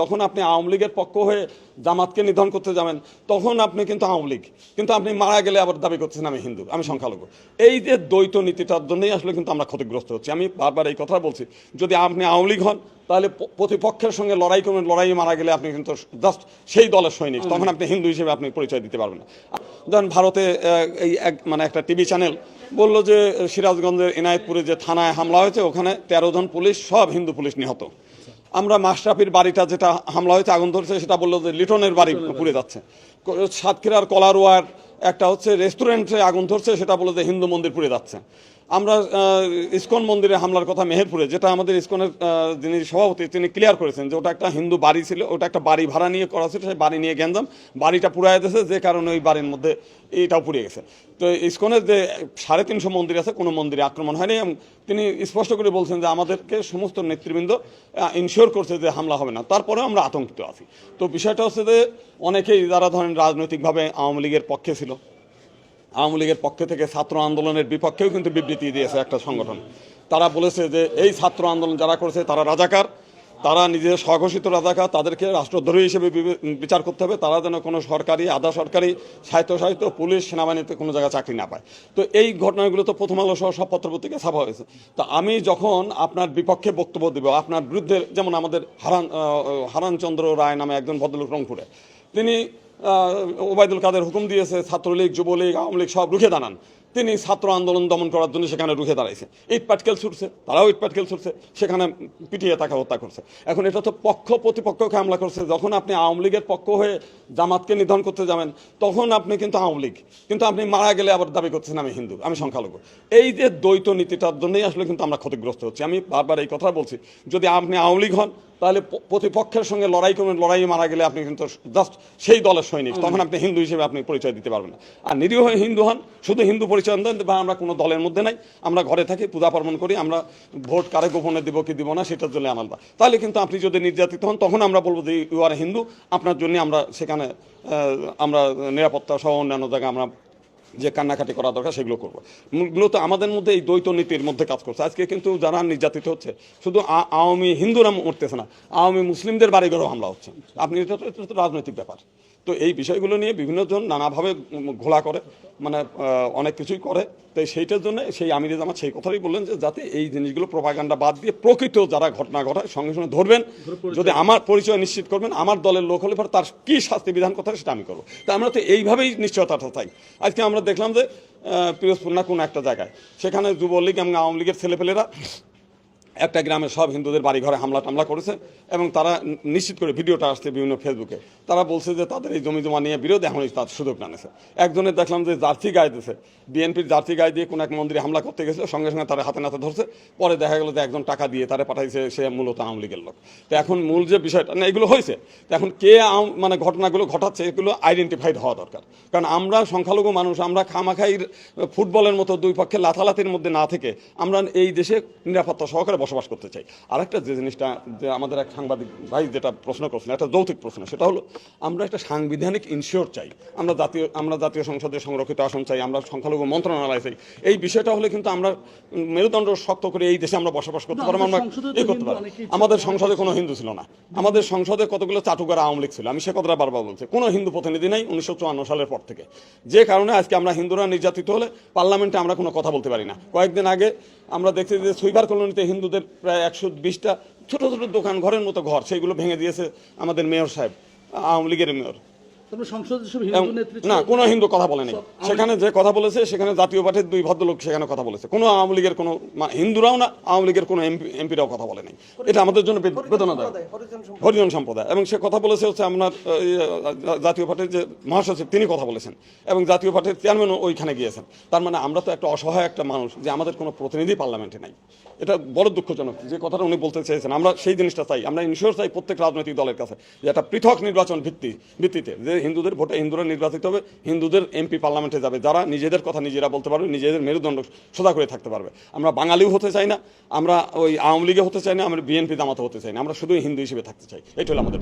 যখন আপনি আওয়ামী লীগের পক্ষ হয়ে জামাতকে নিধন করতে যাবেন, তখন আপনি কিন্তু আওয়ামী লীগ। কিন্তু আপনি মারা গেলে আবার দাবি করছেন আমি হিন্দু, আমি সংখ্যালঘু। এই যে দ্বৈত নীতিটার জন্যই আসলে কিন্তু আমরা ক্ষতিগ্রস্ত হচ্ছি। আমি বারবার এই কথা বলছি, যদি আপনি আওয়ামী লীগ হন, তাহলে প্রতিপক্ষের সঙ্গে লড়াই করবেন লড়াই মারা গেলে আপনি কিন্তু জাস্ট সেই দলের সৈনিক, তখন আপনি হিন্দু হিসেবে আপনি পরিচয় দিতে পারবেন না। ধরেন ভারতে এই এক মানে একটা টিভি চ্যানেল বলল যে সিরাজগঞ্জের এনায়েতপুরে যে থানায় হামলা হয়েছে, ওখানে তেরো জন পুলিশ, সব হিন্দু পুলিশ নিহত। আমরা মাশরাফির বাড়িটা যেটা হামলা হয়েছে আগুন ধরেছে সেটা বলল যে লিটনের বাড়ি পুড়ে যাচ্ছে। সাতক্ষীরার কলারোয়ার একটা হচ্ছে রেস্টুরেন্টে আগুন ধরছে সেটা বলল যে হিন্দু মন্দির পুড়ে যাচ্ছে। আমরা ইসকন মন্দিরে হামলার কথা মেহেরপুরে, যেটা আমাদের ইসকনের যিনি সভাপতি, তিনি ক্লিয়ার করেছেন যে ওটা একটা হিন্দু বাড়ি ছিল, ওটা একটা বাড়ি ভাড়া নিয়ে করা ছিল, সেই বাড়ি নিয়ে গেঞ্জাম, বাড়িটা পুড়ায় দিয়েছে, যে কারণে ওই বাড়ির মধ্যে এটাও পুড়ে গেছে। তো ইসকনের যে সাড়ে তিনশো মন্দির আছে, কোনো মন্দিরে আক্রমণ হয়নি, এবং তিনি স্পষ্ট করে বলছেন যে আমাদেরকে সমস্ত নেতৃবৃন্দ ইনশিওর করছে যে হামলা হবে না। তারপরেও আমরা আতঙ্কিত আছি। তো বিষয়টা হচ্ছে যে, অনেকেই যারা ধরেন রাজনৈতিকভাবে আওয়ামী লীগের পক্ষে ছিল আওয়ামী লীগের পক্ষ থেকে ছাত্র আন্দোলনের বিপক্ষেও কিন্তু বিবৃতি দিয়েছে একটা সংগঠন। তারা বলেছে যে এই ছাত্র আন্দোলন যারা করেছে তারা রাজাকার, তারা নিজের স্বঘোষিত রাজাকার, তাদেরকে রাষ্ট্রদ্রোহী হিসেবে বিচার করতে হবে, তারা যেন কোনো সরকারি, আধা সরকারি সাহিত্য সাহিত্য পুলিশ সেনাবাহিনীতে কোনো জায়গায় চাকরি না পায়। তো এই ঘটনাগুলো তো প্রথম আলো সহ সব পত্রপত্রিকা ছাপা হয়েছে। তো আমি যখন আপনার বিপক্ষে বক্তব্য দেব, আপনার বিরুদ্ধে যেমন আমাদের হারান হারানচন্দ্র রায় নামে একজন ভদ্রলোক রংপুরে, তিনি ওবায়দুল কাদের হুকুম দিয়েছে ছাত্রলীগ যুবলীগ আওয়ামী লীগ সব রুখে দাঁড়ান। তিনি ছাত্র আন্দোলন দমন করার জন্য সেখানে রুখে দাঁড়াইছে। ইট পাটকেল ছুটছে, তারাও ইট পাটকেল ছুটছে, সেখানে পিটিয়ে তাকে হত্যা করছে। এখন এটা তো পক্ষ প্রতিপক্ষকে হামলা করছে। যখন আপনি আওয়ামী লীগের পক্ষ হয়ে জামাতকে নিধন করতে যাবেন, তখন আপনি কিন্তু আওয়ামী লীগ। কিন্তু আপনি মারা গেলে আবার দাবি করছেন, আমি হিন্দু, আমি সংখ্যালঘু। এই যে দ্বৈত নীতিটার জন্যই আসলে কিন্তু আমরা ক্ষতিগ্রস্ত হচ্ছি। আমি বারবার এই কথা বলছি, যদি আপনি আওয়ামী লীগ হন, তাহলে প্রতিপক্ষের সঙ্গে লড়াই করবেন লড়াই মারা গেলে আপনি কিন্তু জাস্ট সেই দলের সৈনিক, তখন আপনি হিন্দু হিসেবে আপনি পরিচয় দিতে পারবেন না। আর নিরীহ হিন্দু হন, শুধু হিন্দু পরিচয় দেন বা আমরা কোনো দলের মধ্যে নাই। আমরা ঘরে থাকি, পূজা পার্বণ করি, আমরা ভোট কারে গোপনে দিব, কি দিব না, সেটার জন্য আলাদা তাহলে কিন্তু আপনি যদি নির্যাতিত হন, তখন আমরা বলব যে ইউ আর হিন্দু আপনার জন্য আমরা সেখানে আমরা নিরাপত্তা সহ অন্যান্য জায়গায় আমরা যে কান্নাকাটি করা দরকার, সেগুলো করব। মূলত আমাদের মধ্যে এই দ্বৈত নীতির মধ্যে কাজ করছে। আজকে কিন্তু যারা নির্যাতিত হচ্ছে, শুধু আওয়ামী হিন্দুরা মরতেছে না, আওয়ামী মুসলিমদের বাড়িঘরেও হামলা হচ্ছে। আপনি রাজনৈতিক ব্যাপার। তো এই বিষয়গুলো নিয়ে বিভিন্ন জন নানাভাবে ঘোলা করে মানে অনেক কিছুই করে। তাই সেইটার জন্য সেই আমির জামাত সেই কথাই বললেন যে যাতে এই জিনিসগুলো প্রপাগান্ডা বাদ দিয়ে প্রকৃত যারা ঘটনা ঘটায় সঙ্গে সঙ্গে ধরবেন। যদি আমার পরিচয় নিশ্চিত করবেন, আমার দলের লোক হলে পরে তার কী শাস্তি বিধান কথা সেটা আমি করব। তা আমরা তো এইভাবেই নিশ্চয়তাটা চাই। আজকে আমরা দেখলাম যে পিরোজপুর না কোনো একটা জায়গায়। সেখানে যুবলীগ এবং আওয়ামী লীগের ছেলেপেলেরা একটা গ্রামে সব হিন্দুদের বাড়ি ঘরে হামলা টামলা করেছে এবং তারা নিশ্চিত করে ভিডিওটা আসছে বিভিন্ন ফেসবুকে। তারা বলছে যে তাদের এই জমি জমা নিয়ে বিরোধ এখন তার সুযোগ টানেছে। একজনের দেখলাম যে জার্সি গায়ে দিয়েছে বিএনপির জার্সি গায়ে দিয়ে কোনো এক মন্দিরে হামলা করতে গেছিল, সঙ্গে সঙ্গে তারা হাতে নাতে ধরছে। পরে দেখা গেল যে একজন টাকা দিয়ে তারা পাঠাইছে, সে মূলত আওয়ামী লীগের লোক। তো এখন মূল যে বিষয়টা, না, এগুলো হয়েছে। তো এখন কে মানে ঘটনাগুলো ঘটাচ্ছে, এগুলো আইডেন্টিফাইড হওয়া দরকার। কারণ আমরা সংখ্যালঘু মানুষ, আমরা খামাখাইর ফুটবলের মতো দুই পক্ষে লাথালাতির মধ্যে না থেকে আমরা এই দেশে নিরাপত্তা সহকারে বসবাস করতে চাই। আরেকটা যে জিনিসটা যে আমাদের এক সাংবাদিক ভাই যেটা প্রশ্ন করছেন একটা যৌতিক প্রশ্ন সেটা হলো আমরা একটা সাংবিধানিক ইনশিওর চাই। আমরা জাতীয় আমরা জাতীয় সংসদে সংরক্ষিত আসন চাই আমরা সংখ্যালঘু মন্ত্রণালয় চাই। এই বিষয়টা হলে কিন্তু আমরা মেরুদণ্ড শক্ত করে এই দেশে আমরা বসবাস করতে পারব আমরা এ করতে পারব। আমাদের সংসদে কোনো হিন্দু ছিল না। আমাদের সংসদে কতগুলো চাটুকার আওয়ামী লীগ ছিল আমি সে কথাটা বারবার বলছি। কোনো হিন্দু প্রতিনিধি নাই উনিশশো চুয়ান্ন সালের পর থেকে। যে কারণে আজকে আমরা হিন্দুরা নির্যাতিত হলে পার্লামেন্টে আমরা কোনো কথা বলতে পারি না। কয়েকদিন আগে আমরা দেখছি যে সুইবার কলোনিতে হিন্দুদের প্রায় একশো বিশটা ছোটো ছোটো দোকান, ঘরের মতো ঘর, সেইগুলো ভেঙে দিয়েছে আমাদের মেয়র সাহেব, আওয়ামী লীগের মেয়র। না। কোনো হিন্দু কথা বলেনি সেখানে যে কথা বলেছে সেখানে জাতীয় পার্টির দুই ভদ্রলোক সেখানে কথা বলেছে। কোনো আওয়ামী লীগের কোনো হিন্দুরাও না আওয়ামী লীগের কোনো এমপিরাও কথা বলে নাই। এটা আমাদের জন্য বেদনাদায়ক। হরিজন সম্প্রদায়। এবং সে কথা বলেছে হচ্ছে আপনার ইয়ে, জাতীয় পার্টির যে মহাসচিব তিনি কথা বলেছেন। এবং জাতীয় পার্টির চেয়ারম্যানও ওইখানে গিয়েছেন। তার মানে আমরা তো একটা অসহায় একটা মানুষ যে আমাদের কোনো প্রতিনিধি পার্লামেন্টে নাই। এটা বড় দুঃখজনক যে কথাটা উনি বলতে চেয়েছেন। আমরা সেই জিনিসটা চাই। আমরা ইনশিওর চাই প্রত্যেক রাজনৈতিক দলের কাছে যে একটা পৃথক নির্বাচন ভিত্তি ভিত্তিতে যে হিন্দুদের ভোটে হিন্দুরা নির্বাচিত হবে, হিন্দুদের এমপি পার্লামেন্টে যাবে। যারা নিজেদের কথা নিজেরা বলতে পারবে, নিজেদের মেরুদণ্ড সোজা করে থাকতে পারবে। আমরা বাঙালিও হতে চাই না, আমরা ওই আওয়ামী লীগে হতে চাই না, আমরা বিএনপি দামাতে হতে চাই না, আমরা শুধু হিন্দু হিসেবে থাকতে চাই। এটা হলো আমাদের